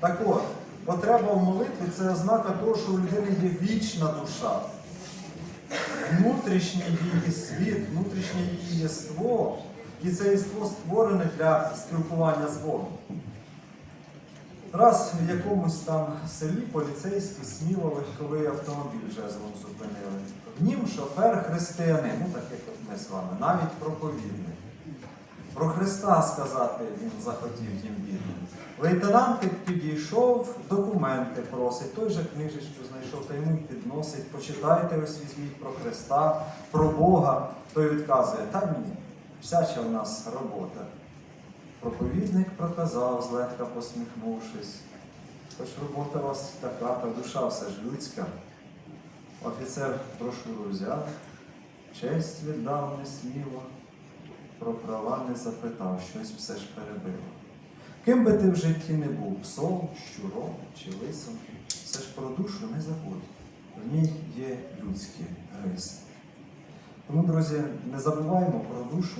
Так от, потреба в молитві це ознака того, що у людини є вічна душа. Внутрішній її світ, внутрішнє її єство. І це єство створене для спілкування з Богом. Раз в якомусь там селі поліцейські сміло легковий автомобіль жезлом зупинили. В нім шофер християнин, ну так як ми з вами, навіть проповідник. Про Христа сказати він захотів їм бідним. Лейтенантик підійшов, документи просить, той же книжечку знайшов та йому підносить. Почитайте, ось візьміть про Христа, про Бога. Той відказує, та ні, всяча в нас робота. Проповідник проказав, злегка посміхнувшись. Тож робота у вас така, та душа все ж людська. Офіцер брошуру взяв, честь віддав несміло, про права не запитав, щось все ж перебило. Ким би ти в житті не був, псом, щуром чи лисом, все ж про душу не забудь. В ній є людські риси. Тому, друзі, не забуваємо про душу,